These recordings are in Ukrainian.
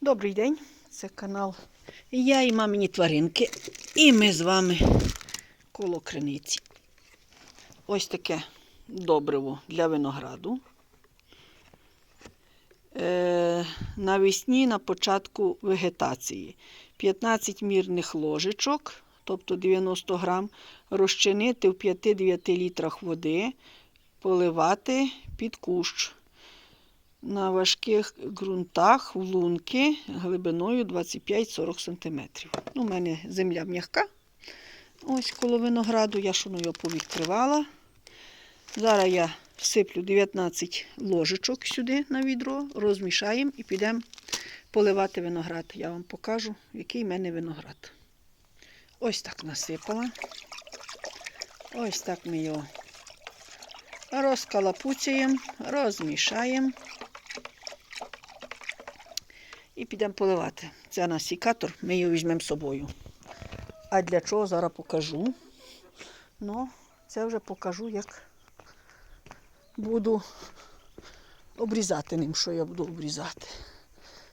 Добрий день, це канал Я і мамині тваринки. І ми з вами коло криниці. Ось таке добриво для винограду. Е, навесні на початку вегетації. 15 мірних ложечок, тобто 90 грам, розчинити в 5-9 літрах води, поливати під кущ на важких ґрунтах в лунки глибиною 25-40 см. Ну, у мене земля м'яка. Ось коло винограду, я шуну його повідкривала. Зараз я всиплю 19 ложечок сюди на відро, розмішаємо і підемо поливати виноград. Я вам покажу, який в мене виноград. Ось так насипала. Ось так ми його розкалапуцяємо, розмішаємо. І підемо поливати. Це наш сікатор, ми його візьмемо з собою. А для чого зараз покажу. Ну, це вже покажу, як буду обрізати ним, що я буду обрізати.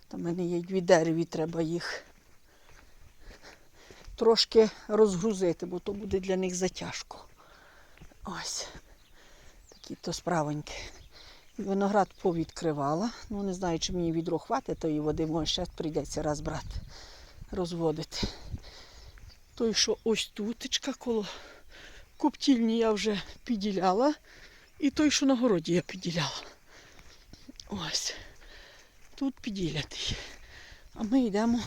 Там в мене є дві дереві, треба їх трошки розгрузити, бо то буде для них затяжко. Ось. Такі то справоньки. Виноград повідкривала. Ну, не знаю, чи мені відро хватить тої води, може ще прийдеться раз брати, розводити. Той, що ось тутечка коло коптільні я вже піділяла. І той, що на городі я піділяла. Ось. Тут піділятий. А ми йдемо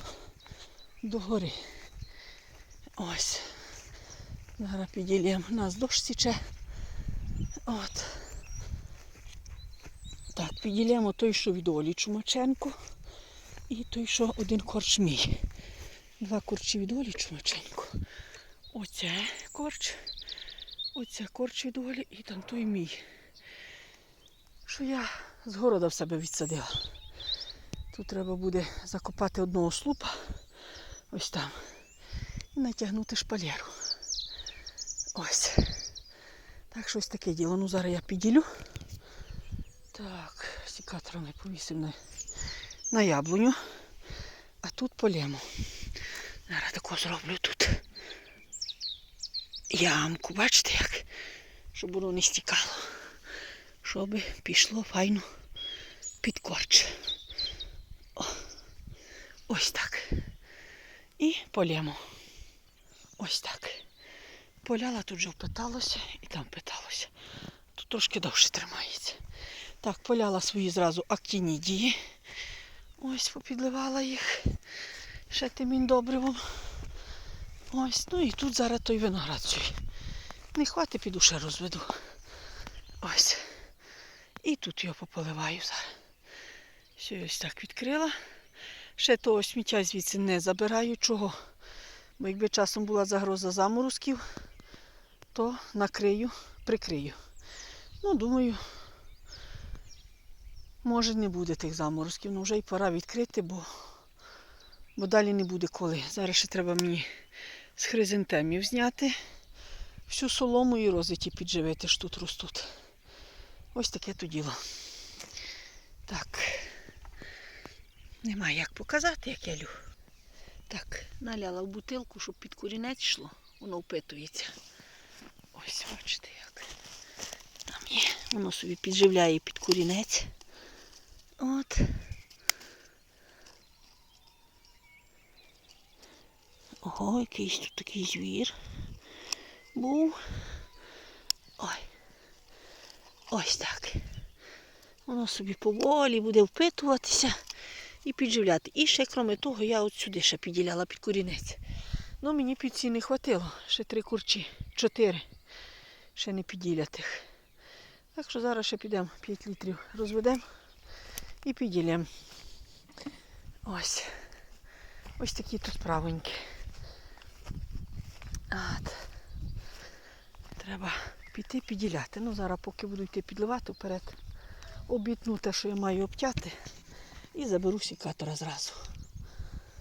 до гори. Ось. Зараз піділємо. У нас дощ січе. От. Так, піділємо той, що від Олі Чумаченко, і той, що один корч мій. Два корчі від Олі Чумаченко. Оце корч, оце корч від Олі і там той мій. Що я з города в себе відсадила. Тут треба буде закопати одного слупа, ось там, і натягнути шпалеру. Ось. Так, щось таке діло. Ну зараз я піділю. Так, сікатора не повісив на, на яблуню. А тут полємо. Зараз тако зроблю тут ямку. Бачите як? Щоб воно не стікало. Щоб пішло файно під корч. О, ось так. І полємо. Ось так. Поляла тут вже впиталося і там впиталося. Тут трошки довше тримається. Так, поляла свої зразу актінідії. Ось попідливала їх ще тим індобривом. Ось, ну і тут зараз той виноград свій. Не хватить, піду ще розведу. Ось. І тут його пополиваю зараз. Все, ось так відкрила. Ще того сміття звідси не забираю. Чого? Бо якби часом була загроза заморозків, то накрию, прикрию. Ну, думаю, може не буде тих заморозків, ну вже й пора відкрити, бо, бо далі не буде коли. Зараз ще треба мені з хризантемів зняти всю солому і розиті підживити, що тут ростуть. Ось таке то діло. Так. Немає як показати, як я лю. Так, наляла в бутилку, щоб під корінець йшло, воно впитується. Ось, бачите як. Там є. Воно собі підживляє під корінець. От. Ого, якийсь тут такий звір був. Ой. Ось так. Воно собі поволі буде впитуватися і підживляти. І ще, крім того, я от сюди ще підділяла під корінець. Ну, мені під ці не хватило. Ще три курчі. Чотири. Ще не підділятих. Так що зараз ще підемо 5 літрів розведемо і підділємо. Ось. Ось такі тут справоньки. От. Треба піти підділяти. Ну, зараз, поки буду йти підливати вперед, обітну те, що я маю обтяти, і заберу сікатора зразу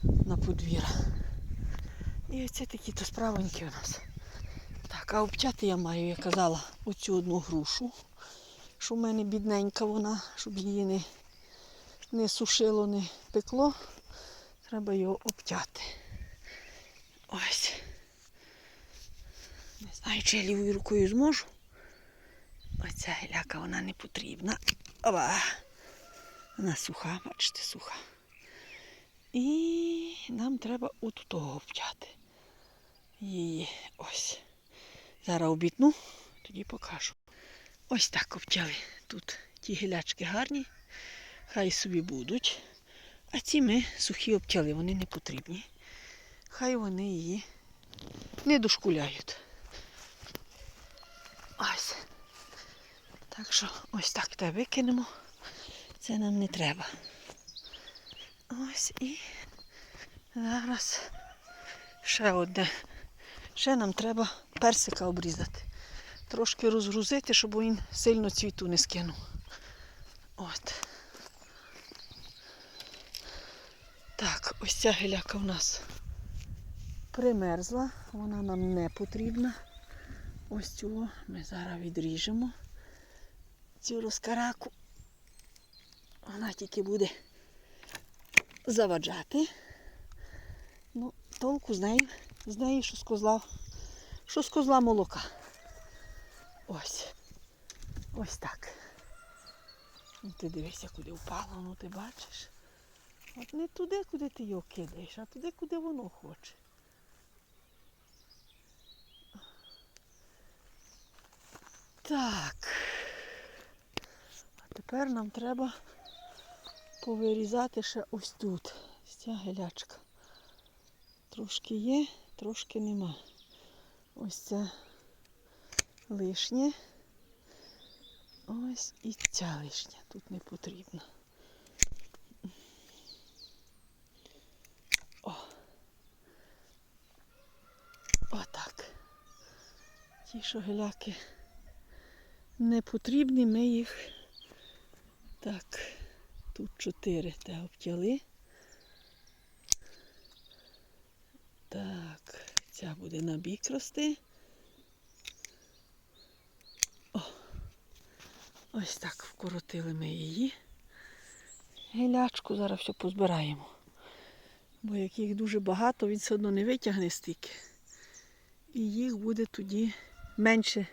на подвір'я. І оце такі то справоньки у нас. Так, а обтяти я маю, я казала, оцю одну грушу, що в мене бідненька вона, щоб її не, не сушило, не пекло. Треба його обтяти. Ось. Не знаю, чи я лівою рукою зможу. Оця гіляка вона не потрібна. Оба. Вона суха, бачите, суха. І нам треба от того обтяти. Її ось. Зараз обітну, тоді покажу. Ось так обтяли. Тут ті гілячки гарні, хай собі будуть. А ці ми сухі обтяли, вони не потрібні. Хай вони її не дошкуляють. Ось. Так що ось так те викинемо. Це нам не треба. Ось і зараз ще одне. Ще нам треба персика обрізати. Трошки розгрузити, щоб він сильно цвіту не скинув. От. Так, ось ця геляка в нас примерзла, вона нам не потрібна. Ось цю ми зараз відріжемо. Цю розкараку. Вона тільки буде заваджати. Ну, толку з нею, з неї, що з козла, що з козла молока. Ось. Ось так. Ну, ти дивишся, куди впало, ну ти бачиш. От не туди, куди ти його кидаєш, а туди, куди воно хоче. Так. А тепер нам треба повирізати ще ось тут. Ось Ця гелячка. Трошки є, трошки нема. Ось це лишнє. Ось і ця лишня. Тут не потрібно. О. Отак. Ті, що геляки не потрібні, ми їх так. Тут чотири те обтяли. Так, ця буде на бік рости. О, ось так вкоротили ми її. Гілячку зараз все позбираємо. Бо як їх дуже багато, він все одно не витягне стільки. І їх буде тоді менше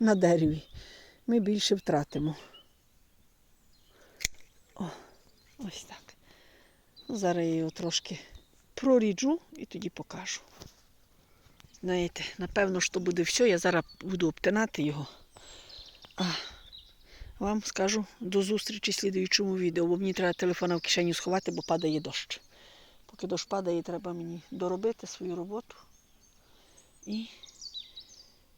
на дереві. Ми більше втратимо. О, ось так. Ну, зараз я його трошки проріджу і тоді покажу. Знаєте, напевно, що буде все, я зараз буду обтинати його. А вам скажу до зустрічі в слідуючому відео, бо мені треба телефона в кишеню сховати, бо падає дощ. Поки дощ падає, треба мені доробити свою роботу. І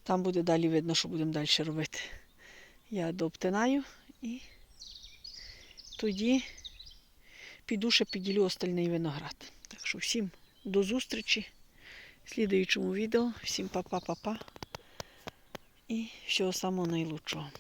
там буде далі видно, що будемо далі робити. Я дообтинаю і тоді піду ще підділю остальний виноград. Так що всім до зустрічі в слідуючому відео. Всім па-па-па-па. І всього самого найлучшого.